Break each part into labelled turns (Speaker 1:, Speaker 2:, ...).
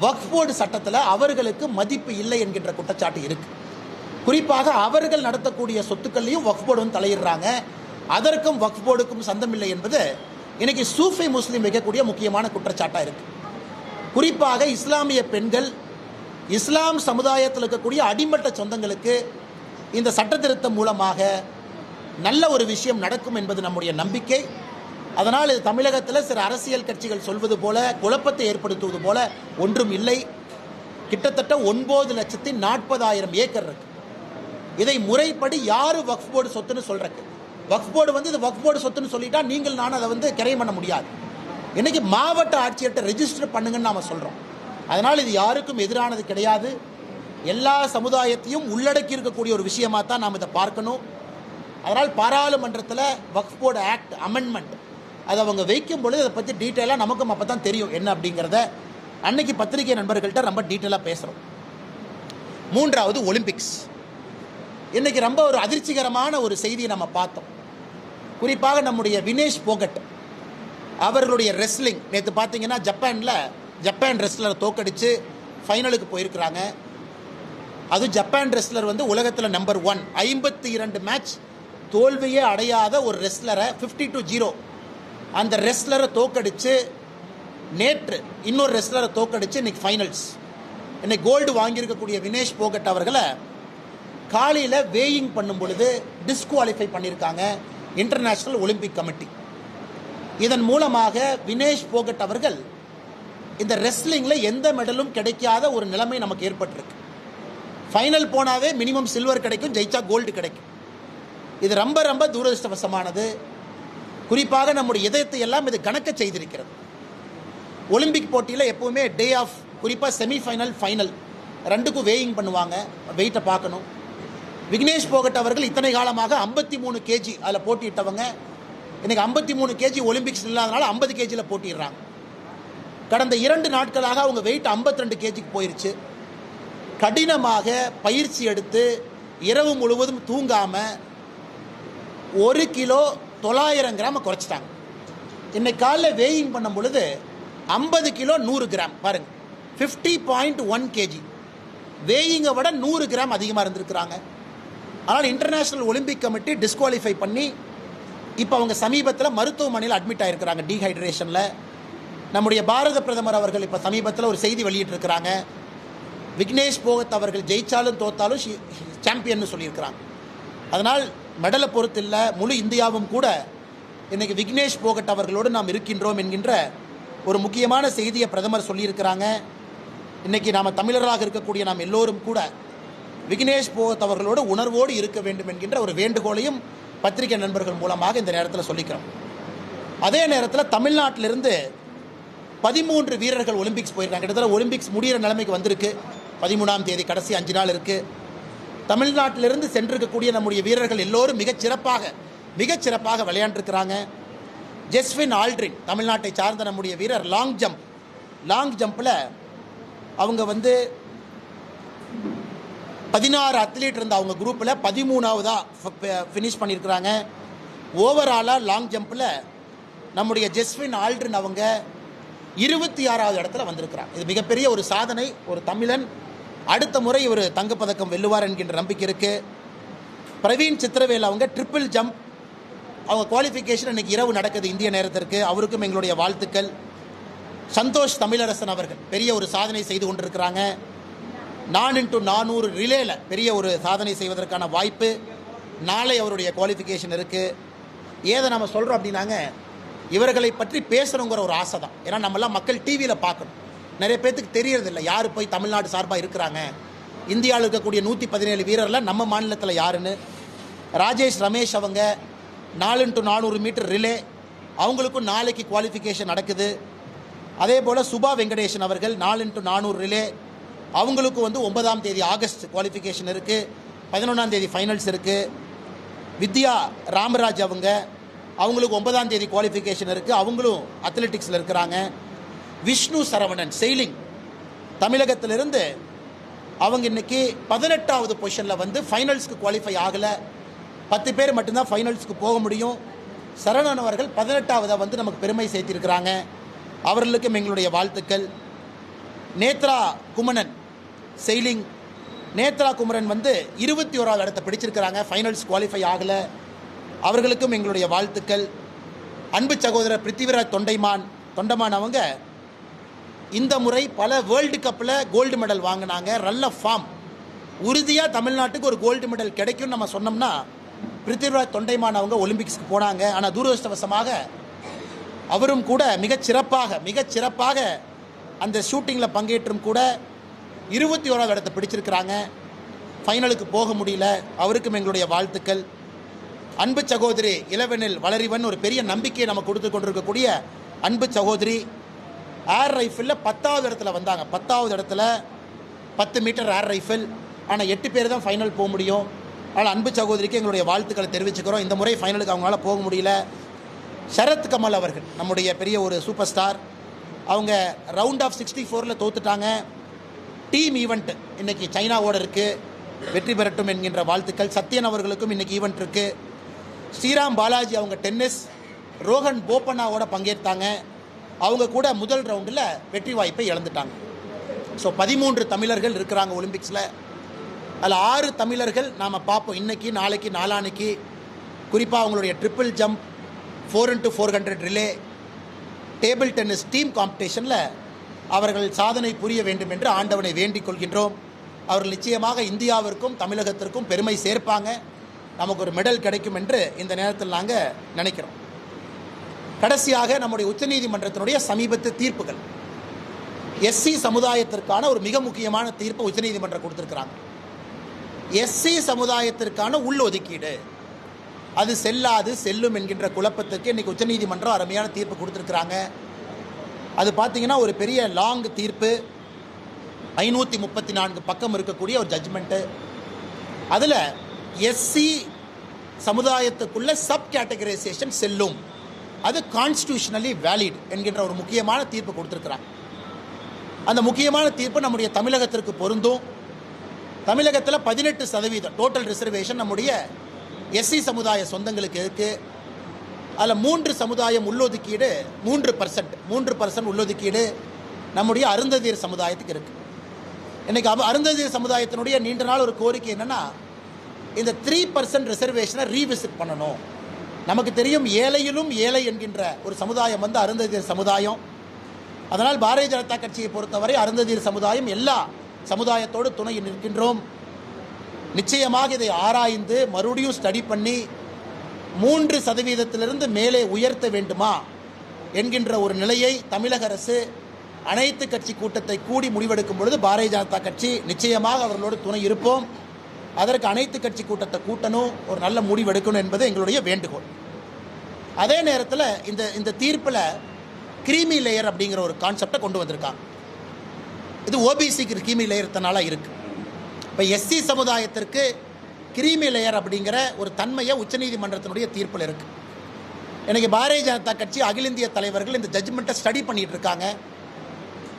Speaker 1: வக்ஃப் board சட்டத்தில் அவர்களுக்கு மதிப்பு இல்லை என்கின்ற குற்றச்சாட்டு இருக்கு. குறிப்பாக அவர்கள் நடத்தக்கூடிய சொத்துக்கள்லையும் வக்ஃப் போர்டு வந்து தலையிடுறாங்க. அதற்கும் வக்ஃப் போர்டுக்கும் சந்தம் இல்லை என்பது இன்னைக்கு சூஃபி முஸ்லீம் வைக்கக்கூடிய முக்கியமான குற்றச்சாட்டாக இருக்கு. குறிப்பாக இஸ்லாமிய பெண்கள் இஸ்லாம் சமுதாயத்தில் இருக்கக்கூடிய அடிமட்ட சொந்தங்களுக்கு இந்த சட்ட திருத்தம் மூலமாக நல்ல ஒரு விஷயம் நடக்கும் என்பது நம்முடைய நம்பிக்கை. அதனால் இது தமிழகத்தில் சில அரசியல் கட்சிகள் சொல்வது போல குழப்பத்தை ஏற்படுத்துவது போல ஒன்றும் இல்லை. கிட்டத்தட்ட ஒன்பது லட்சத்தி நாற்பதாயிரம் ஏக்கர் இருக்கு. இதை முறைப்படி யார் வக்ஃப் போர்டு சொத்துன்னு சொல்றக்கு? வக்ஃப் போர்டு வந்து இது வக்ஃப் போர்டு சொத்துன்னு சொல்லிட்டா நீங்கள் நான் அதை வந்து கிரையம் பண்ண முடியாது. இன்னைக்கு மாவட்ட ஆட்சியர்கிட்ட ரெஜிஸ்டர் பண்ணுங்கன்னு நாம சொல்றோம். அதனால் இது யாருக்கும் எதிரானது கிடையாது. எல்லா சமுதாயத்தையும் உள்ளடக்கி இருக்கக்கூடிய ஒரு விஷயமா தான் நாம் இதை பார்க்கணும். அதனால் பாராளுமன்றத்தில் வக்ஃப் போர்டு ஆக்ட் அமெண்ட்மெண்ட் அதை அவங்க வைக்கும் பொழுது அதை பற்றி டீட்டெயிலாக நமக்கும் அப்போ தான் தெரியும் என்ன அப்படிங்கிறத. அன்னைக்கு பத்திரிகை நண்பர்கள்ட்ட ரொம்ப டீட்டெயிலாக பேசுகிறோம் மூன்றாவது ஒலிம்பிக்ஸ் இன்றைக்கி ரொம்ப ஒரு அதிர்ச்சிகரமான ஒரு செய்தியை நம்ம பார்த்தோம். குறிப்பாக நம்முடைய வினேஷ் போகட் அவர்களுடைய ரெஸ்லிங் நேற்று பார்த்தீங்கன்னா ஜப்பானில் ஜப்பான் ரெஸ்லரை தோக்கடித்து ஃபைனலுக்கு போயிருக்கிறாங்க. அது ஜப்பான் ரெஸ்லர் வந்து உலகத்தில் நம்பர் ஒன் ஐம்பத்தி இரண்டு மேட்ச் தோல்வியே அடையாத ஒரு ரெஸ்லரை ஃபிஃப்டி டு ஜீரோ அந்த ரெஸ்லரை தோக்கடிச்சு நேற்று இன்னொரு ரெஸ்லரை தோக்கடிச்சு இன்னைக்கு ஃபைனல்ஸ் இன்னைக்கு கோல்டு வாங்கியிருக்கக்கூடிய வினேஷ் போகட் அவர்களை காலையில் வேயிங் பண்ணும் பொழுது டிஸ்குவாலிஃபை பண்ணியிருக்காங்க இன்டர்நேஷ்னல் ஒலிம்பிக் கமிட்டி இதன் மூலமாக வினேஷ் போகட் அவர்கள் இந்த ரெஸ்லிங்கில் எந்த மெடலும் கிடைக்காத ஒரு நிலைமை நமக்கு ஏற்பட்டிருக்கு. ஃபைனல் போனாவே மினிமம் சில்வர் கிடைக்கும் ஜெயிச்சா கோல்டு கிடைக்கும். இது ரொம்ப ரொம்ப துரதிருஷ்டவசமானது. குறிப்பாக நம்முடைய இதயத்தை எல்லாம் இது கணக்க செய்திருக்கிறது. ஒலிம்பிக் போட்டியில் எப்போவுமே டே ஆஃப் குறிப்பாக செமிஃபைனல் ஃபைனல் ரெண்டுக்கும் வேயிங் பண்ணுவாங்க. வெயிட்டை பார்க்கணும். விக்னேஷ் போகட் அவர்கள் இத்தனை காலமாக ஐம்பத்தி மூணு கேஜி அதில் போட்டியிட்டவங்க. இன்றைக்கி ஐம்பத்தி மூணு கேஜி ஒலிம்பிக்ஸ் இல்லாதனால ஐம்பது கேஜியில் போட்டிடுறாங்க கடந்த இரண்டு நாட்களாக அவங்க வெயிட் 52 ரெண்டு கேஜிக்கு போயிருச்சு. கடினமாக பயிற்சி எடுத்து இரவு முழுவதும் தூங்காமல் ஒரு கிலோ தொள்ளாயிரம் கிராம் குறைச்சிட்டாங்க. இன்னைக்கு காலைல வேயிங் பண்ணும் பொழுது ஐம்பது கிலோ நூறு கிராம். பாருங்க. ஃபிஃப்டி பாயிண்ட் ஒன் கேஜி வேயிங்கை விட நூறு கிராம் அதிகமாக இருந்திருக்கிறாங்க. ஆனால் இன்டர்நேஷ்னல் ஒலிம்பிக் கமிட்டி டிஸ்குவாலிஃபை பண்ணி இப்போ அவங்க சமீபத்தில் மருத்துவமனையில் அட்மிட் ஆகிருக்கிறாங்க டீஹைட்ரேஷனில் நம்முடைய பாரத பிரதமர் அவர்கள் இப்போ சமீபத்தில் ஒரு செய்தி வெளியிட்டிருக்கிறாங்க. விக்னேஷ் போகத் அவர்கள் ஜெயித்தாலும் தோத்தாலும் சாம்பியன் சொல்லியிருக்கிறாங்க. அதனால் மெடலை பொறுத்து இல்லை முழு இந்தியாவும் கூட இன்னைக்கு விக்னேஷ் போகட் அவர்களோடு நாம் இருக்கின்றோம் என்கின்ற ஒரு முக்கியமான செய்தியை பிரதமர் சொல்லியிருக்கிறாங்க. இன்னைக்கு நாம் தமிழராக இருக்கக்கூடிய நாம் எல்லோரும் கூட விக்னேஷ் போகத் அவர்களோடு உணர்வோடு இருக்க வேண்டும் என்கின்ற ஒரு வேண்டுகோளையும் பத்திரிகை நண்பர்கள் மூலமாக இந்த நேரத்தில் சொல்லிக்கிறோம். அதே நேரத்தில் தமிழ்நாட்டிலிருந்து பதிமூன்று வீரர்கள் ஒலிம்பிக்ஸ் போயிருக்காங்க. கிட்டத்தட்ட ஒலிம்பிக்ஸ் முடிகிற நிலைமைக்கு வந்திருக்கு. பதிமூணாம் தேதி கடைசி அஞ்சு நாள் இருக்குது தமிழ்நாட்டிலிருந்து சென்றிருக்கக்கூடிய நம்முடைய வீரர்கள் எல்லோரும் மிகச் சிறப்பாக மிகச் சிறப்பாக விளையாண்டுருக்கிறாங்க. ஜெஸ்வின் ஆல்ட்ரின் தமிழ்நாட்டை சார்ந்த நம்முடைய வீரர் லாங் ஜம்ப். லாங் ஜம்பில் அவங்க வந்து பதினாறு அத்லீட் இருந்த அவங்க குரூப்பில் பதிமூணாவதாக ஃபினிஷ் பண்ணியிருக்கிறாங்க. ஓவராலாக லாங் ஜம்பில் நம்முடைய ஜெஸ்வின் ஆல்ட்ரின் அவங்க இருபத்தி ஆறாவது இடத்துல வந்திருக்கிறாங்க. இது மிகப்பெரிய ஒரு சாதனை ஒரு தமிழன் அடுத்த முறை ஒரு தங்கப்பதக்கம் வெல்லுவார் என்கின்ற நம்பிக்கை இருக்கு. பிரவீன் சித்திரவேல் அவங்க ட்ரிப்பிள் ஜம்ப் அவங்க குவாலிஃபிகேஷன் இன்னைக்கு இரவு நடக்குது இந்திய நேரத்திற்கு. அவருக்கும் எங்களுடைய வாழ்த்துக்கள். சந்தோஷ் தமிழரசன் அவர்கள் பெரிய ஒரு சாதனை செய்து கொண்டிருக்கிறாங்க. நான் இன்ட்டு நானூறு ரிலேல பெரிய ஒரு சாதனை செய்வதற்கான வாய்ப்பு. நாளை அவருடைய குவாலிஃபிகேஷன் இருக்குது ஏதை நம்ம சொல்கிறோம் அப்படின்னாங்க இவர்களை பற்றி பேசணுங்கிற ஒரு ஆசை தான் ஏன்னா நம்மளாம் மக்கள் டிவியில் பார்க்கணும். நிறைய பேர்த்துக்கு தெரியறதில்ல. யார் போய் தமிழ்நாடு சார்பாக இருக்கிறாங்க? இந்தியாவில் இருக்கக்கூடிய நூற்றி பதினேழு வீரரில் நம்ம மாநிலத்தில் யாருன்னு? ராஜேஷ் ரமேஷ் அவங்க நாலு இன்ட்டு நானூறு மீட்டர் ரிலே. அவங்களுக்கும் நாளைக்கு குவாலிஃபிகேஷன் நடக்குது. அதே போல் சுபா வெங்கடேசன் அவர்கள் நாலு இன்ட்டு நானூறு ரிலே. அவங்களுக்கும் வந்து ஒன்பதாம் தேதி ஆகஸ்ட் குவாலிஃபிகேஷன் இருக்குது பதினொன்றாம் தேதி ஃபைனல்ஸ் இருக்குது வித்யா ராமராஜ் அவங்க அவங்களுக்கு ஒன்பதாம் தேதி குவாலிஃபிகேஷன் இருக்குது அவங்களும் அத்லெட்டிக்ஸில் இருக்கிறாங்க. விஷ்ணு சரவணன் செயலிங் தமிழகத்திலிருந்து அவங்க இன்னைக்கு பதினெட்டாவது பொசிஷனில் வந்து ஃபைனல்ஸ்க்கு குவாலிஃபை ஆகலை. பத்து பேர் மட்டும்தான் ஃபைனல்ஸ்க்கு போக முடியும். சரணன் அவர்கள் பதினெட்டாவதாக வந்து நமக்கு பெருமை சேர்த்திருக்கிறாங்க. அவர்களுக்கும் எங்களுடைய வாழ்த்துக்கள். நேத்ரா குமணன் செயலிங் நேத்ரா குமரன் வந்து இருபத்தி ஓராவது இடத்தை பிடிச்சிருக்கிறாங்க. ஃபைனல்ஸ் குவாலிஃபை ஆகலை. அவர்களுக்கும் எங்களுடைய வாழ்த்துக்கள். அன்பு சகோதரர் பிருத்திவிராஜ் தொண்டைமான் தொண்டமான் அவங்க இந்த முறை பல வேர்ல்டு கப்பில் கோல்டு மெடல் வாங்கினாங்க. நல்ல ஃபார்ம் உறுதியாக தமிழ்நாட்டுக்கு ஒரு கோல்டு மெடல் கிடைக்கும்னு நம்ம சொன்னோம்னா பிருத்திவிராஜ் தொண்டைமான் அவங்க ஒலிம்பிக்ஸ்க்கு போனாங்க. ஆனால் தூரதிருஷ்டவசமாக அவரும் கூட மிகச் சிறப்பாக மிகச் சிறப்பாக அந்த ஷூட்டிங்கில் பங்கேற்றும் கூட இருபத்தி ஓராவது இடத்தை பிடிச்சிருக்கிறாங்க. ஃபைனலுக்கு போக முடியல. அவருக்கும் எங்களுடைய வாழ்த்துக்கள். அன்பு சகோதரி இளவெனில் வளரிவன் ஒரு பெரிய நம்பிக்கையை நம்ம கொடுத்து கொண்டிருக்கக்கூடிய அன்பு சகோதரி ஏர் ரைஃபிளில் பத்தாவது இடத்துல வந்தாங்க. பத்தாவது இடத்துல பத்து மீட்டர் ஏர் ரைஃபிள் ஆனால் எட்டு பேர் தான் ஃபைனல் போக முடியும். ஆனால் அன்பு சகோதரிக்கு எங்களுடைய வாழ்த்துக்களை தெரிவிச்சுக்கிறோம். இந்த முறை ஃபைனலுக்கு அவங்களால போக முடியல. சரத் கமல் அவர்கள் நம்முடைய பெரிய ஒரு சூப்பர் ஸ்டார் அவங்க ரவுண்ட் ஆஃப் சிக்ஸ்டி ஃபோரில் தோத்துட்டாங்க. டீம் ஈவெண்ட்டு இன்னைக்கு சைனாவோட இருக்குது வெற்றி பெறட்டும் என்கின்ற வாழ்த்துக்கள். சத்யன் அவர்களுக்கும் இன்னைக்கு ஈவெண்ட் இருக்குது ஸ்ரீராம் பாலாஜி அவங்க டென்னிஸ் ரோஹன் போப்பண்ணாவோட பங்கேற்றாங்க. அவங்க கூட முதல் ரவுண்டில் வெற்றி வாய்ப்பை இழந்துட்டாங்க. ஸோ பதிமூன்று தமிழர்கள் இருக்கிறாங்க ஒலிம்பிக்ஸில் அதில் ஆறு தமிழர்கள் நாம் பார்ப்போம். இன்னைக்கு நாளைக்கு நாளான்னைக்கு. குறிப்பாக அவங்களுடைய triple jump four into four hundred relay table tennis team காம்படிஷனில் அவர்கள் சாதனை புரிய வேண்டும் என்று ஆண்டவனை வேண்டிக் கொள்கின்றோம். அவர்கள் நிச்சயமாக இந்தியாவிற்கும் தமிழகத்திற்கும் பெருமை சேர்ப்பாங்க. நமக்கு ஒரு மெடல் கிடைக்கும் என்று இந்த நேரத்தில் நாங்கள் நினைக்கிறோம். கடைசியாக நம்முடைய உச்சநீதிமன்றத்தினுடைய சமீபத்து தீர்ப்புகள். எஸ்சி சமுதாயத்திற்கான ஒரு மிக முக்கியமான தீர்ப்பை உச்சநீதிமன்றம் கொடுத்துருக்குறாங்க. எஸ்சி சமுதாயத்திற்கான உள்ஒதுக்கீடு. அது செல்லாது செல்லும் என்கின்ற குழப்பத்துக்கு இன்னைக்கு உச்சநீதிமன்றம் அருமையான தீர்ப்பு கொடுத்துருக்குறாங்க. அது பார்த்தீங்கன்னா ஒரு பெரிய லாங் தீர்ப்பு. ஐநூற்றி முப்பத்தி நான்கு பக்கம் இருக்கக்கூடிய ஒரு ஜட்ஜ்மெண்ட்டு அதில் எஸ்சி சமுதாயத்துக்குள்ள சப் கேட்டகரைசேஷன் செல்லும். அது கான்ஸ்டியூஷனலி வேலிட் என்கின்ற ஒரு முக்கியமான தீர்ப்பு கொடுத்துருக்குறாங்க அந்த முக்கியமான தீர்ப்பு நம்முடைய தமிழகத்திற்கு பொருந்தும். தமிழகத்தில் பதினெட்டு சதவீதம் டோட்டல் ரிசர்வேஷன் நம்முடைய எஸ்சி சமுதாய சொந்தங்களுக்கு இருக்குது அதில் மூன்று சமுதாயம் உள்ளொதுக்கீடு மூன்று பர்சன்ட் மூன்று பர்சன்ட் உள்ளொதுக்கீடு நம்முடைய அருந்ததியர் சமுதாயத்துக்கு இருக்குது இன்றைக்கி அவ அருந்ததியர் சமுதாயத்தினுடைய நீண்ட நாள் ஒரு கோரிக்கை என்னென்னா இந்த த்ரீ பர்சன்ட் ரிசர்வேஷனை ரீவிசிட் பண்ணணும். நமக்கு தெரியும் ஏழையிலும் ஏழை என்கின்ற ஒரு சமுதாயம் வந்து அருந்ததியர் சமுதாயம். அதனால் பாரதிய ஜனதா கட்சியை பொறுத்தவரை அருந்ததியர் சமுதாயம் எல்லா சமுதாயத்தோடு துணை நிற்கின்றோம். நிச்சயமாக இதை ஆராய்ந்து மறுபடியும் ஸ்டடி பண்ணி மூன்று சதவீதத்திலிருந்து மேலே உயர்த்த வேண்டுமா என்கின்ற ஒரு நிலையை தமிழக அரசு அனைத்து கட்சி கூட்டத்தை கூடி முடிவெடுக்கும் பொழுது பாரதிய ஜனதா கட்சி நிச்சயமாக அவர்களோடு துணை இருப்போம். அதற்கு அனைத்து கட்சி கூட்டத்தை கூட்டணும் ஒரு நல்ல முடிவெடுக்கணும் என்பது எங்களுடைய வேண்டுகோள். அதே நேரத்தில் இந்த இந்த தீர்ப்பில் கிரீமி லேயர் அப்படிங்கிற ஒரு கான்செப்டை கொண்டு வந்திருக்காங்க. இது ஓபிசிக்கு கிரீமி லேயர்த்தனால இருக்குது இப்போ எஸ்சி சமுதாயத்திற்கு கிரீமி லேயர் அப்படிங்கிற ஒரு தன்மையை உச்சநீதிமன்றத்தினுடைய தீர்ப்பில் இருக்குது எனக்கு பாரதிய ஜனதா கட்சி அகில இந்திய தலைவர்கள் இந்த ஜட்ஜ்மெண்ட்டை ஸ்டடி பண்ணிகிட்டு இருக்காங்க.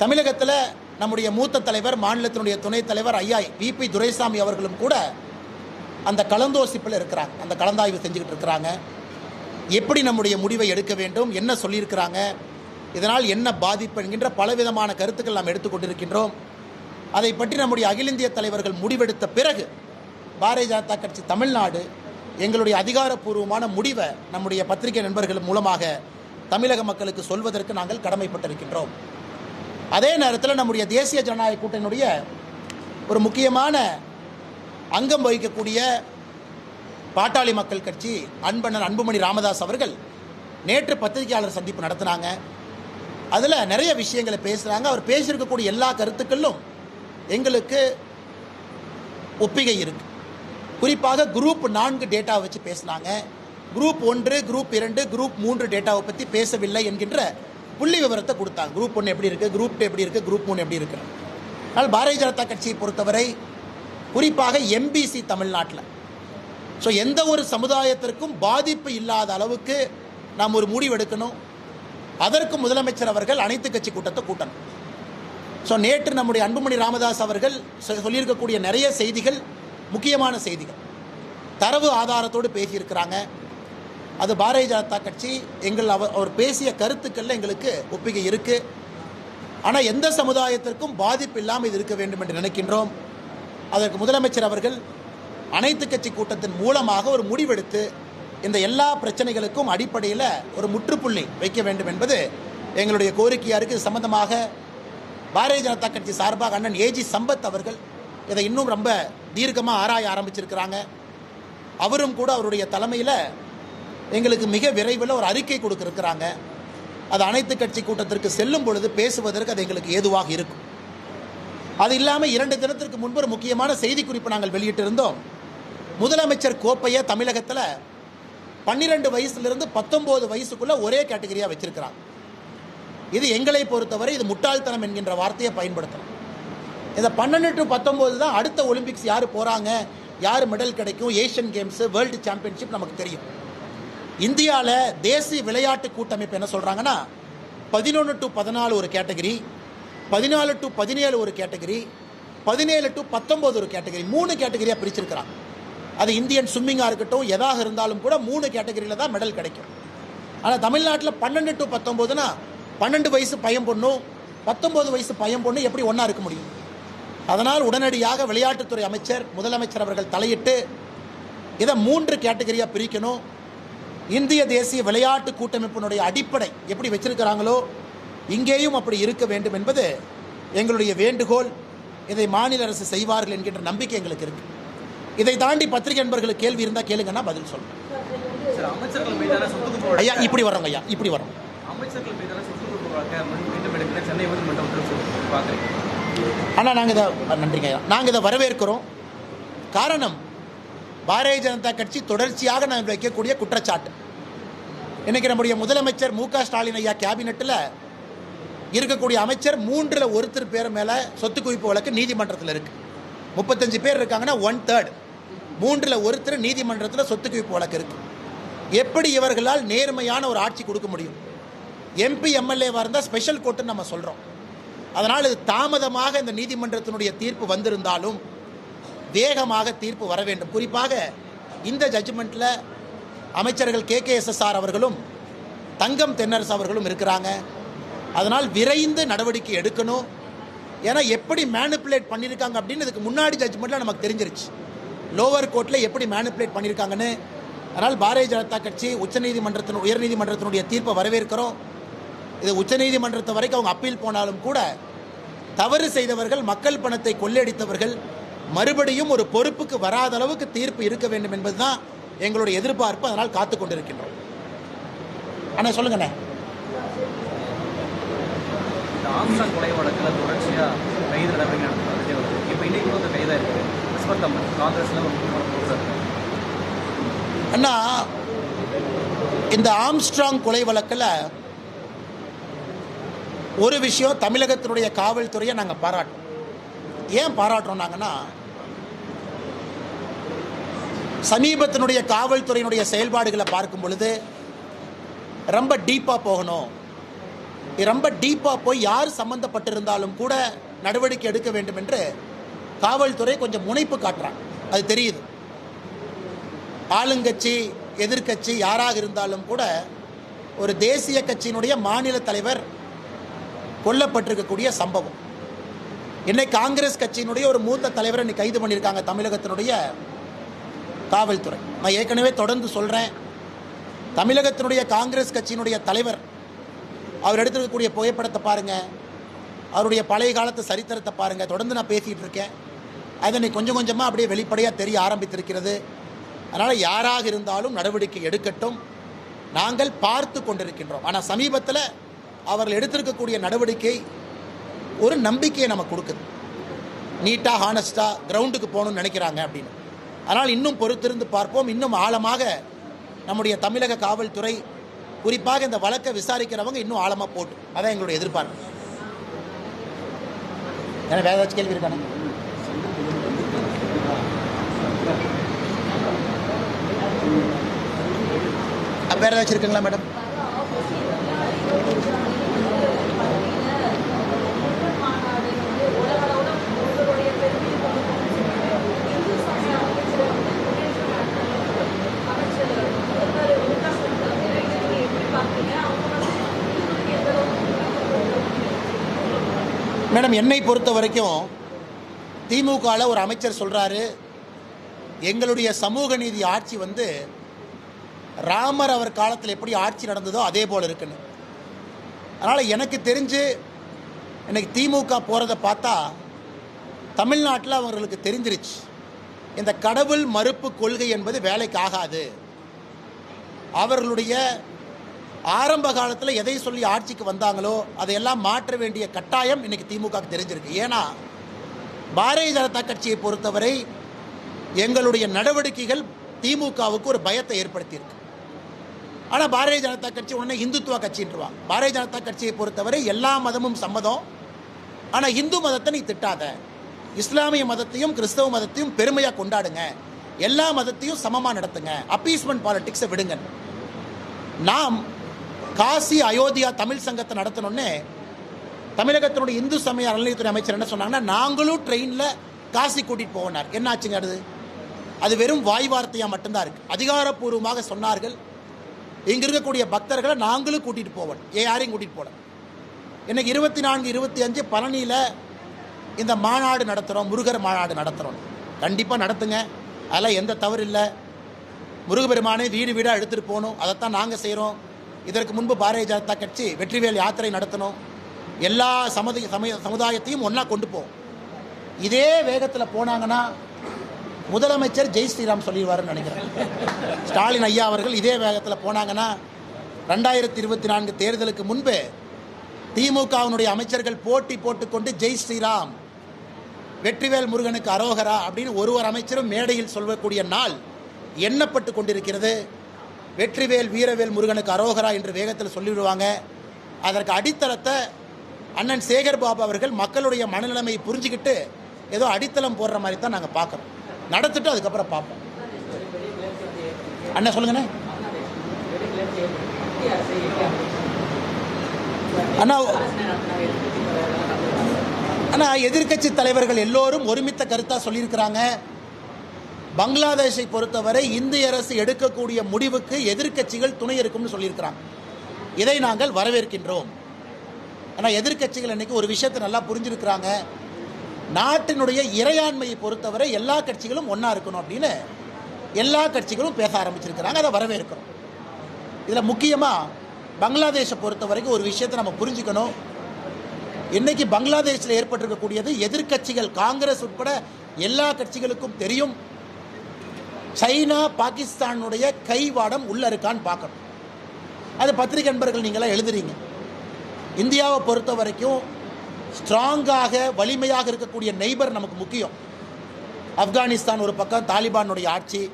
Speaker 1: தமிழகத்தில் நம்முடைய மூத்த தலைவர் மாநிலத்தினுடைய துணைத் தலைவர் ஐயா விபி துரைசாமி அவர்களும் கூட அந்த கலந்தோசிப்பில் இருக்கிறாங்க. அந்த கலந்தாய்வு செஞ்சுக்கிட்டு இருக்கிறாங்க. எப்படி நம்முடைய முடிவை எடுக்க வேண்டும் என்ன சொல்லியிருக்கிறாங்க இதனால் என்ன பாதிப்பு என்கின்ற பலவிதமான கருத்துக்கள் நாம் எடுத்துக்கொண்டிருக்கின்றோம் அதை பற்றி நம்முடைய அகில இந்திய தலைவர்கள் முடிவெடுத்த பிறகு பாரதிய ஜனதா கட்சி தமிழ்நாடு எங்களுடைய அதிகாரப்பூர்வமான முடிவை நம்முடைய பத்திரிகை நண்பர்கள் மூலமாக தமிழக மக்களுக்கு சொல்வதற்கு நாங்கள் கடமைப்பட்டிருக்கின்றோம். அதே நேரத்தில் நம்முடைய தேசிய ஜனநாயக கூட்டணியுடைய ஒரு முக்கியமான அங்கம் வகிக்கக்கூடிய பாட்டாளி மக்கள் கட்சி அன்பண்ணன் அன்புமணி ராமதாஸ் அவர்கள் நேற்று பத்திரிகையாளர் சந்திப்பு நடத்தினாங்க. அதில் நிறைய விஷயங்களை பேசுகிறாங்க அவர் பேசியிருக்கக்கூடிய எல்லா கருத்துக்களும் எங்களுக்கு ஒப்பிகை இருக்கு. குறிப்பாக குரூப் நான்கு டேட்டாவை வச்சு பேசினாங்க குரூப் ஒன்று குரூப் இரண்டு குரூப் மூன்று டேட்டாவை பற்றி பேசவில்லை என்கின்ற புள்ளி விவரத்தை கொடுத்தாங்க. குரூப் ஒன்று எப்படி இருக்குது குரூப் டூ எப்படி இருக்குது குரூப் மூணு எப்படி இருக்குது ஆனால் பாரதிய ஜனதா கட்சியை பொறுத்தவரை குறிப்பாக எம்பிசி தமிழ்நாட்டில் ஸோ எந்த ஒரு சமுதாயத்திற்கும் பாதிப்பு இல்லாத அளவுக்கு நாம் ஒரு முடிவெடுக்கணும். அதற்கு முதலமைச்சர் அவர்கள் அனைத்து கட்சி கூட்டத்தை கூட்டணும். ஸோ நேற்று நம்முடைய அன்புமணி ராமதாஸ் அவர்கள் சொ- சொல்லியிருக்கக்கூடிய நிறைய செய்திகள் முக்கியமான செய்திகள். தரவு ஆதாரத்தோடு பேசியிருக்கிறாங்க. அது பாரதிய ஜனதா கட்சி எங்கள் அவர் அவர் பேசிய கருத்துக்களில் எங்களுக்கு ஒப்பிகை இருக்குது ஆனால் எந்த சமுதாயத்திற்கும் பாதிப்பு இல்லாமல் இது இருக்க வேண்டும் என்று நினைக்கின்றோம். அதற்கு முதலமைச்சர் அவர்கள் அனைத்து கட்சி கூட்டத்தின் மூலமாக ஒரு முடிவெடுத்து இந்த எல்லா பிரச்சனைகளுக்கும் அடிப்படையில் ஒரு முற்றுப்புள்ளி வைக்க வேண்டும் என்பது எங்களுடைய கோரிக்கையாக இருக்குது இது சம்பந்தமாக பாரதிய ஜனதா கட்சி சார்பாக அண்ணன் ஏஜி சம்பத் அவர்கள் இதை இன்னும் ரொம்ப தீர்க்கமாக ஆராய ஆரம்பிச்சிருக்கிறாங்க. அவரும் கூட அவருடைய தலைமையில் எங்களுக்கு மிக விரைவில் ஒரு அறிக்கை கொடுக்கிருக்கிறாங்க அது அனைத்து கட்சி கூட்டத்திற்கு செல்லும் பொழுது பேசுவதற்கு அது எங்களுக்கு ஏதுவாக இருக்கும். அது இல்லாமல் இரண்டு தினத்திற்கு முன்பு ஒரு முக்கியமான செய்திக்குறிப்பு நாங்கள் வெளியிட்டிருந்தோம். முதலமைச்சர் கோப்பையை தமிழகத்தில் பன்னிரெண்டு வயசுலேருந்து பத்தொம்போது வயசுக்குள்ளே ஒரே கேட்டகரியாக வச்சிருக்கிறாங்க. இது எங்களை பொறுத்தவரை இது முட்டாள்தனம் என்கின்ற வார்த்தையை பயன்படுத்தணும். இந்த பன்னெண்டு டு பத்தொம்போது தான் அடுத்த ஒலிம்பிக்ஸ் யார் போகிறாங்க யார் மெடல் கிடைக்கும் ஏஷியன் கேம்ஸு வேர்ல்டு சாம்பியன்ஷிப் நமக்கு தெரியும். இந்தியாவில் தேசிய விளையாட்டு கூட்டமைப்பு என்ன சொல்கிறாங்கன்னா பதினொன்று டு பதினாலு ஒரு கேட்டகரி பதினாலு டு பதினேழு ஒரு கேட்டகரி பதினேழு டு பத்தொம்போது ஒரு கேட்டகரி மூணு கேட்டகரியாக பிரிச்சிருக்கிறாங்க. அது இந்தியன் ஸ்விம்மிங்காக இருக்கட்டும் எதாக இருந்தாலும் கூட மூணு கேட்டகரியில் தான் மெடல் கிடைக்கும். ஆனால் தமிழ்நாட்டில் பன்னெண்டு டு பத்தொம்போதுனா பன்னெண்டு வயசு பையன் பொண்ணும் பத்தொம்போது வயசு பையன் பொண்ணு எப்படி ஒன்றா இருக்க முடியும்? அதனால் உடனடியாக விளையாட்டுத்துறை அமைச்சர் முதலமைச்சர் அவர்கள் தலையிட்டு இதை மூன்று கேட்டகரியாக பிரிக்கணும். இந்திய தேசிய விளையாட்டு கூட்டமைப்பினுடைய அடிப்படை எப்படி வச்சிருக்கிறாங்களோ இங்கேயும் அப்படி இருக்க வேண்டும் என்பது எங்களுடைய வேண்டுகோள். இதை மாநில அரசு செய்வார்கள் என்கின்ற நம்பிக்கை எங்களுக்கு இருக்குது இதை தாண்டி பத்திரிகை நண்பர்களுக்கு கேள்வி இருந்தால் கேளுங்கன்னா பதில்
Speaker 2: குவிப்பு
Speaker 1: ஐயா இப்படி வரோங்க ஐயா இப்படி வரோம் ஆனால் நாங்கள் இதை நன்றிங்க ஐயா. நாங்கள் இதை வரவேற்கிறோம். காரணம் பாரதிய ஜனதா கட்சி தொடர்ச்சியாக நாங்கள் வைக்கக்கூடிய குற்றச்சாட்டு. இன்னைக்கு நம்முடைய முதலமைச்சர் மு க ஸ்டாலின் ஐயா கேபினெட்டில் இருக்கக்கூடிய அமைச்சர் மூன்றில் ஒருத்தர் பேர் மேலே சொத்து குவிப்பு வழக்கு நீதிமன்றத்தில் இருக்கு. முப்பத்தஞ்சு பேர் இருக்காங்கன்னா ஒன் தேர்ட் மூன்றில் ஒருத்தர் நீதிமன்றத்தில் சொத்து குவிப்பு வழக்கு இருக்குது எப்படி இவர்களால் நேர்மையான ஒரு ஆட்சி கொடுக்க முடியும்? எம்பி எம்எல்ஏவாக இருந்தால் ஸ்பெஷல் கோர்ட்டுன்னு நம்ம சொல்கிறோம் அதனால் இது தாமதமாக இந்த நீதிமன்றத்தினுடைய தீர்ப்பு வந்திருந்தாலும் வேகமாக தீர்ப்பு வர வேண்டும். குறிப்பாக இந்த ஜட்ஜ்மெண்ட்டில் அமைச்சர்கள் கே கே எஸ்எஸ்ஆர் அவர்களும் தங்கம் தென்னரசு அவர்களும் இருக்கிறாங்க. அதனால் விரைந்து நடவடிக்கை எடுக்கணும். ஏன்னா எப்படி மேனிப்புலேட் பண்ணியிருக்காங்க அப்படின்னு இதுக்கு முன்னாடி ஜட்ஜ்மெண்ட்டில் நமக்கு தெரிஞ்சிருச்சு. லோவர் கோர்ட்டில் எப்படி மேனிப்புலேட் பண்ணியிருக்காங்கன்னு அதனால் பாரதிய ஜனதா கட்சி உச்சநீதிமன்றத்தின் உயர்நீதிமன்றத்தினுடைய தீர்ப்பை வரவேற்கிறோம். இது உச்சநீதிமன்றத்தை வரைக்கும் அவங்க அப்பீல் போனாலும் கூட தவறு செய்தவர்கள் மக்கள் பணத்தை கொள்ளையடித்தவர்கள் மறுபடியும் ஒரு பொறுப்புக்கு வராத அளவுக்கு தீர்ப்பு இருக்க வேண்டும் என்பதுதான் எங்களுடைய எதிர்பார்ப்பு. அதனால் காத்து கொண்டிருக்கின்றோம். அண்ணா சொல்லுங்கண்ணே.
Speaker 2: இந்த கொலை வழக்கில் தொடர்ச்சியாக கைது நடவடிக்கை நடந்துட்டு வருது இப்போ இன்னைக்கு கைதாக இருக்குது காங்கிரஸில்
Speaker 1: அண்ணா இந்த ஆம்ஸ்ட்ராங் கொலை வழக்கில் ஒரு விஷயம் தமிழகத்தினுடைய காவல்துறையை நாங்கள் பாராட்டோம் ஏன் பாராட்டுறோம் நாங்கன்னா சமீபத்தினுடைய காவல்துறையினுடைய செயல்பாடுகளை பார்க்கும் பொழுது ரொம்ப டீப்பாக போகணும். ரொம்ப டீப்பாக போய் யார் சம்மந்தப்பட்டிருந்தாலும் கூட நடவடிக்கை எடுக்க வேண்டும் என்று காவல்துறை கொஞ்சம் முனைப்பு காட்டுறாங்க. அது தெரியுது. ஆளுங்கட்சி எதிர்க்கட்சி யாராக இருந்தாலும் கூட ஒரு தேசிய கட்சியினுடைய மாநில தலைவர் கொல்லப்பட்டிருக்கக்கூடிய சம்பவம். இன்னைக்கு காங்கிரஸ் கட்சியினுடைய ஒரு மூத்த தலைவரை இன்னைக்கு கைது பண்ணியிருக்காங்க தமிழகத்தினுடைய காவல்துறை. நான் ஏற்கனவே தொடர்ந்து சொல்கிறேன் தமிழகத்தினுடைய காங்கிரஸ் கட்சியினுடைய தலைவர் அவர் எடுத்திருக்கக்கூடிய புகைப்படத்தை பாருங்கள் அவருடைய பழைய காலத்து சரித்திரத்தை பாருங்கள் தொடர்ந்து நான் பேசிகிட்டு இருக்கேன். அதனை கொஞ்சம் கொஞ்சமாக அப்படியே வெளிப்படையாக தெரிய ஆரம்பித்திருக்கிறது. அதனால் யாராக இருந்தாலும் நடவடிக்கை எடுக்கட்டும். நாங்கள் பார்த்து கொண்டிருக்கின்றோம். ஆனால் சமீபத்தில் அவர்கள் எடுத்திருக்கக்கூடிய நடவடிக்கை ஒரு நம்பிக்கையை நமக்கு கொடுக்குது. நீட்டாக ஹானஸ்ட்டாக கிரவுண்டுக்கு போகணும்னு நினைக்கிறாங்க அப்படின்னு. அதனால் இன்னும் பொறுத்திருந்து பார்ப்போம். இன்னும் ஆழமாக நம்முடைய தமிழக காவல்துறை குறிப்பாக இந்த வழக்கை விசாரிக்கிறவங்க இன்னும் ஆழமாக போட்டு. அதான் எங்களுடைய எதிர்பார்ப்பு. ஏன்னா வேற ஏதாச்சும் கேள்வி இருக்கானே? வேற ஏதாச்சும் இருக்குங்களா மேடம் மேடம் என்னை பொறுத்த வரைக்கும் திமுகவில் ஒரு அமைச்சர் சொல்கிறாரு எங்களுடைய சமூக நீதி ஆட்சி வந்து ராமர் அவர் காலத்தில் எப்படி ஆட்சி நடந்ததோ அதே போல் இருக்குன்னு. அதனால் எனக்கு தெரிஞ்சு எனக்கு திமுக போகிறத பார்த்தா தமிழ்நாட்டில் அவங்களுக்கு தெரிஞ்சிருச்சு. இந்த கடவுள் மறுப்பு கொள்கை என்பது வேலைக்கு ஆகாது. அவர்களுடைய ஆரம்ப காலத்தில் எதை சொல்லி ஆட்சிக்கு வந்தாங்களோ அதையெல்லாம் மாற்ற வேண்டிய கட்டாயம் இன்னைக்கு திமுகவுக்கு தெரிஞ்சிருக்கு. ஏன்னா பாரதிய ஜனதா கட்சியை பொறுத்தவரை எங்களுடைய நடவடிக்கைகள் திமுகவுக்கு ஒரு பயத்தை ஏற்படுத்தியிருக்கு. ஆனால் பாரதிய ஜனதா கட்சி உடனே இந்துத்துவ கட்சின்றுவாங்க. பாரதிய ஜனதா கட்சியை பொறுத்தவரை எல்லா மதமும் சம்மதம். ஆனால் இந்து மதத்தை நீ திட்டாத. இஸ்லாமிய மதத்தையும் கிறிஸ்தவ மதத்தையும் பெருமையாக கொண்டாடுங்க. எல்லா மதத்தையும் சமமாக நடத்துங்க. அப்பீஸ்மெண்ட் பாலிட்டிக்ஸை விடுங்க. நாம் காசி அயோத்தியா தமிழ் சங்கத்தை நடத்தணுன்னே தமிழகத்தினுடைய இந்து சமய அறநிலையத்துறை அமைச்சர் என்ன சொன்னாங்கன்னா நாங்களும் ட்ரெயினில் காசி கூட்டிகிட்டு போனார் என்ன ஆச்சுங்க அது? அது வெறும் வாய் வார்த்தையாக மட்டும்தான் இருக்குது அதிகாரப்பூர்வமாக சொன்னார்கள் இங்கே இருக்கக்கூடிய பக்தர்களை நாங்களும் கூட்டிகிட்டு போவோம் ஏன் யாரையும் கூட்டிகிட்டு போகல? இன்றைக்கி இருபத்தி நான்கு இருபத்தி அஞ்சு பழனியில் இந்த மாநாடு நடத்துகிறோம் முருகர் மாநாடு நடத்துகிறோம் கண்டிப்பாக நடத்துங்க. அதெல்லாம் எந்த தவறு இல்லை. முருகபெருமானை வீடு வீடாக எடுத்துகிட்டு போகணும். அதைத்தான் நாங்கள் செய்கிறோம் இதற்கு முன்பு பாரதிய ஜனதா கட்சி வெற்றிவேல் யாத்திரை நடத்தணும். எல்லா சமதி சமய சமுதாயத்தையும் ஒன்றா கொண்டு போவோம். இதே வேகத்தில் போனாங்கன்னா முதலமைச்சர் ஜெய் ஸ்ரீராம் சொல்லிடுவாருன்னு நினைக்கிறேன். ஸ்டாலின் ஐயா அவர்கள் இதே வேகத்தில் போனாங்கன்னா ரெண்டாயிரத்தி இருபத்தி நான்கு தேர்தலுக்கு முன்பு திமுகவினுடைய அமைச்சர்கள் போட்டி போட்டுக்கொண்டு ஜெய் ஸ்ரீராம் வெற்றிவேல் முருகனுக்கு அரோகரா அப்படின்னு ஒருவர் அமைச்சரும் மேடையில் சொல்லக்கூடிய நாள் எண்ணப்பட்டு கொண்டிருக்கிறது. வெற்றிவேல் வீரவேல் முருகனுக்கு அரோகரா என்று வேகத்தில் சொல்லிவிடுவாங்க அதற்கு அடித்தளத்தை அண்ணன் சேகர் பாபு அவர்கள் மக்களுடைய மனநிலைமையை புரிஞ்சுக்கிட்டு ஏதோ அடித்தளம் போடுற மாதிரி தான் நாங்கள் பார்க்குறோம். நடத்திட்டு அதுக்கப்புறம் பார்ப்போம். அண்ணன் சொல்லுங்கண்ணே. அண்ணா அண்ணா எதிர்க்கட்சி தலைவர்கள் எல்லோரும் ஒருமித்த கருத்தாக சொல்லியிருக்கிறாங்க. பங்களாதேஷை பொறுத்தவரை இந்திய அரசு எடுக்கக்கூடிய முடிவுக்கு எதிர்க்கட்சிகள் துணை இருக்கும்னு சொல்லியிருக்கிறாங்க. இதை நாங்கள் வரவேற்கின்றோம். ஆனால் எதிர்க்கட்சிகள் இன்னைக்கு ஒரு விஷயத்தை நல்லா புரிஞ்சிருக்கிறாங்க. நாட்டினுடைய இறையாண்மையை பொறுத்தவரை எல்லா கட்சிகளும் ஒன்றா இருக்கணும் அப்படின்னு எல்லா கட்சிகளும் பேச ஆரம்பிச்சிருக்கிறாங்க அதை வரவேற்கிறோம். இதில் முக்கியமாக பங்களாதேஷை பொறுத்த வரைக்கும் ஒரு விஷயத்தை நம்ம புரிஞ்சுக்கணும். இன்னைக்கு பங்களாதேஷில் ஏற்பட்டிருக்கக்கூடியது எதிர்க்கட்சிகள் காங்கிரஸ் உட்பட எல்லா கட்சிகளுக்கும் தெரியும். சைனா பாகிஸ்தானுடைய கைவாடம் உள்ள இருக்கான்னு பார்க்கணும். அது பத்திரிகை நண்பர்கள் நீங்களாம் எழுதுறீங்க. இந்தியாவை பொறுத்த வரைக்கும் ஸ்ட்ராங்காக வலிமையாக இருக்கக்கூடிய நெய்பர் நமக்கு முக்கியம். ஆப்கானிஸ்தான் ஒரு பக்கம் தாலிபானுடைய ஆட்சி.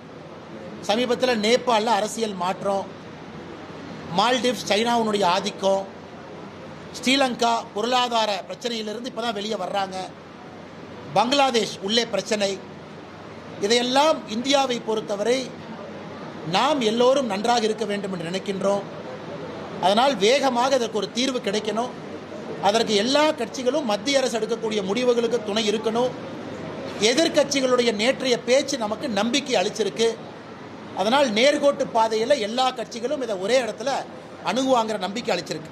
Speaker 1: சமீபத்தில் நேபாளில் அரசியல் மாற்றம். மால்டிவ்ஸ் சைனாவுடைய ஆதிக்கம். ஸ்ரீலங்கா பொருளாதார பிரச்சனையிலிருந்து இப்போ தான் வெளியே வர்றாங்க. பங்களாதேஷ் உள்ளே பிரச்சனை. இதையெல்லாம் இந்தியாவை பொறுத்தவரை நாம் எல்லோரும் நன்றாக இருக்க வேண்டும் என்று நினைக்கின்றோம். அதனால் வேகமாக இதற்கு ஒரு தீர்வு கிடைக்கணும். அதற்கு எல்லா கட்சிகளும் மத்திய அரசு எடுக்கக்கூடிய முடிவுகளுக்கு துணை இருக்கணும். எதிர்க்கட்சிகளுடைய நேற்றைய பேச்சு நமக்கு நம்பிக்கை அளிச்சிருக்கு. அதனால் நேர்கோட்டு பாதையில் எல்லா கட்சிகளும் இதை ஒரே இடத்துல அணுகுவாங்கிற நம்பிக்கை அளிச்சிருக்கு.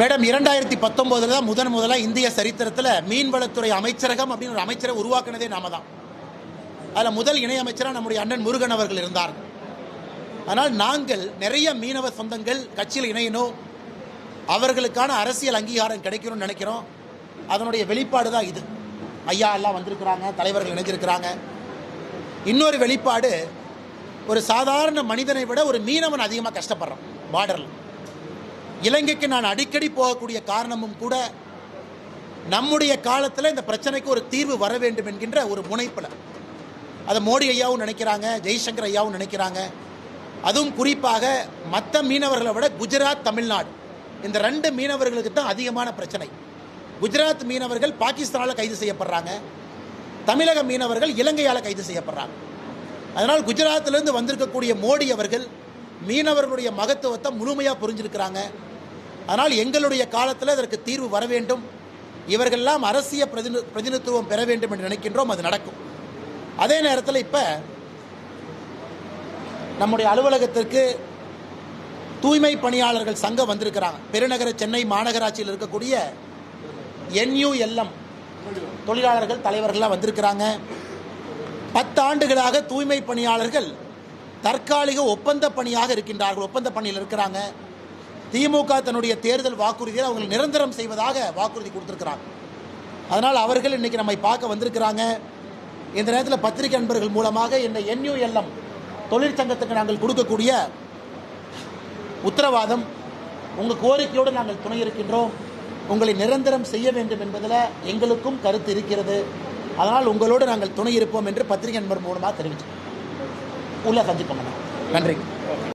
Speaker 1: மேடம் இரண்டாயிரத்தி பத்தொம்போதில் தான் முதன் முதலாக இந்திய சரித்திரத்தில் மீன்வளத்துறை அமைச்சரகம் அப்படின்னு ஒரு அமைச்சரை உருவாக்குனதே நாம தான். அதில் முதல் இணையமைச்சராக நம்முடைய அண்ணன் முருகன் அவர்கள் இருந்தார். ஆனால் நாங்கள் நிறைய மீனவ சொந்தங்கள் கட்சியில் இணையணும் அவர்களுக்கான அரசியல் அங்கீகாரம் கிடைக்கணும்னு நினைக்கிறோம். அதனுடைய வெளிப்பாடு தான் இது. ஐயா எல்லாம் வந்திருக்கிறாங்க தலைவர்கள் இணைஞ்சிருக்கிறாங்க. இன்னொரு வெளிப்பாடு ஒரு சாதாரண மனிதனை விட ஒரு மீனவன் அதிகமாக கஷ்டப்படுறான் பார்டரில் இலங்கைக்கு நான் அடிக்கடி போகக்கூடிய காரணமும் கூட நம்முடைய காலத்தில் இந்த பிரச்சனைக்கு ஒரு தீர்வு வர வேண்டும் என்கின்ற ஒரு முனைப்பில். அதை மோடி ஐயாவும் நினைக்கிறாங்க ஜெய்சங்கர் ஐயாவும் நினைக்கிறாங்க. அதுவும் குறிப்பாக மற்ற மீனவர்களை விட குஜராத் தமிழ்நாடு. இந்த ரெண்டு மீனவர்களுக்கு தான் அதிகமான பிரச்சனை. குஜராத் மீனவர்கள் பாகிஸ்தானால் கைது செய்யப்படுறாங்க. தமிழக மீனவர்கள் இலங்கையால் கைது செய்யப்படுறாங்க. அதனால் குஜராத்திலிருந்து வந்திருக்கக்கூடிய மோடி அவர்கள் மீனவர்களுடைய மகத்துவத்தை முழுமையாக புரிஞ்சிருக்கிறாங்க. ஆனால் எங்களுடைய காலத்தில் இதற்கு தீர்வு வர வேண்டும். இவர்கள்லாம் அரசியல் பிரதினி பிரதிநிதித்துவம் பெற வேண்டும் என்று நினைக்கின்றோம் அது நடக்கும். அதே நேரத்தில் இப்போ நம்முடைய அலுவலகத்திற்கு தூய்மை பணியாளர்கள் சங்கம் வந்திருக்கிறாங்க. பெருநகர சென்னை மாநகராட்சியில் இருக்கக்கூடிய என்யூஎல்எம் தொழிலாளர்கள் தலைவர்கள்லாம் வந்திருக்கிறாங்க. பத்தாண்டுகளாக தூய்மை பணியாளர்கள் தற்காலிக ஒப்பந்த பணியாக இருக்கின்றார்கள் ஒப்பந்த பணியில் இருக்கிறாங்க. திமுக தன்னுடைய தேர்தல் வாக்குறுதியை அவங்க நிரந்தரம் செய்வதாக வாக்குறுதி கொடுத்துருக்கிறாங்க. அதனால் அவர்கள் இன்னைக்கு நம்மை பார்க்க வந்திருக்கிறாங்க. இந்த நேரத்தில் பத்திரிகை நண்பர்கள் மூலமாக இந்த என்யூஎல்எம் தொழிற்சங்கத்துக்கு நாங்கள் கொடுக்கக்கூடிய உத்தரவாதம் உங்கள் கோரிக்கையோடு நாங்கள் துணை இருக்கின்றோம். உங்களை நிரந்தரம் செய்ய வேண்டும் என்பதில் எங்களுக்கும் கருத்து இருக்கிறது. அதனால் உங்களோடு நாங்கள் துணை இருப்போம் என்று பத்திரிகை நண்பர் மூலமாக தெரிவித்தோம் உள்ள சந்திப்போம் நன்றி.